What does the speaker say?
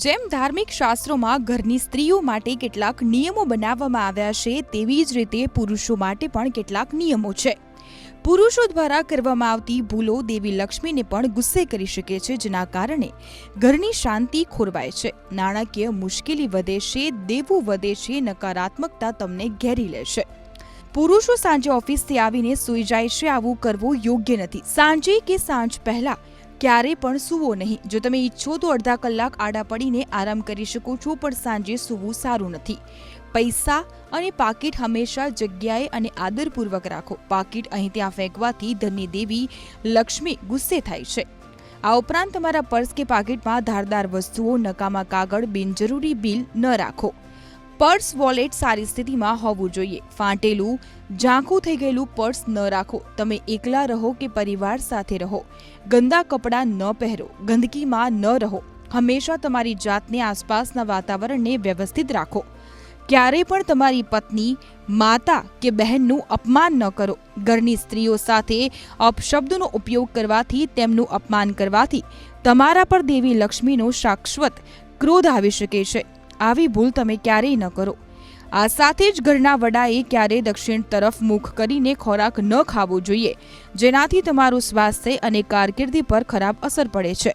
જેમ ધાર્મિક શાસ્ત્રોમાં ઘરની સ્ત્રીઓ માટે કેટલાક નિયમો બનાવવામાં આવ્યા છે, તેવી જ રીતે પુરુષો માટે પણ કેટલાક નિયમો છે. પુરુષો દ્વારા કરવામાં આવતી ભૂલો દેવી લક્ષ્મીને પણ ગુસ્સે કરી શકે છે, જેના કારણે ઘરની શાંતિ ખોરવાય છે. નાણાકીય મુશ્કેલી વધે છે, દેવું વધે છે, નકારાત્મકતા તમને ઘેરી લેશે પુરુષો સાંજે ઓફિસથી આવીને સૂઈ જાય છે, આવું કરવું યોગ્ય નથી. સાંજે કે સાંજ પહેલા ક્યારે પણ સૂવો નહીં. જો તમે ઈચ્છો તો અડધા કલાક આડા પડીને આરામ કરી શકો છો, પણ સાંજે સૂવું સારું નથી. પૈસા અને પાકીટ હંમેશા જગ્યાએ અને આદરપૂર્વક રાખો. પાકીટ અહીં ત્યાં ફેંકવાથી ધનની દેવી લક્ષ્મી ગુસ્સે થાય છે. આ ઉપરાંત તમારા પર્સ કે પાકીટમાં ધારદાર વસ્તુઓ, નકામા કાગળ, બિનજરૂરી બિલ ન રાખો. પર્સ વોલેટ સારી સ્થિતિમાં હોવું જોઈએ. ફાટેલું, ઝાંખું થઈ ગયેલું પર્સ ન રાખો. તમે એકલા રહો કે પરિવાર સાથે રહો. ગંદા કપડાં ન પહેરો. ગંદકીમાં ન રહો. હંમેશા તમારી જાતને આસપાસના વાતાવરણને વ્યવસ્થિત રાખો. ક્યારેય પણ તમારી પત્ની, માતા કે બહેનનું અપમાન ન કરો. ઘરની સ્ત્રીઓ સાથે અપશબ્દનો ઉપયોગ કરવાથી, તેમનું અપમાન કરવાથી તમારા પર દેવી લક્ષ્મીનો શાશ્વત ક્રોધ આવી શકે છે. આવી ભૂલ તમે ક્યારેય ન કરો. આ સાથે જ ઘરના વડાએ ક્યારેય દક્ષિણ તરફ મુખ કરીને ખોરાક ન ખાવો જોઈએ, જેનાથી તમારું સ્વાસ્થ્ય અને કારકિર્દી પર ખરાબ અસર પડે છે.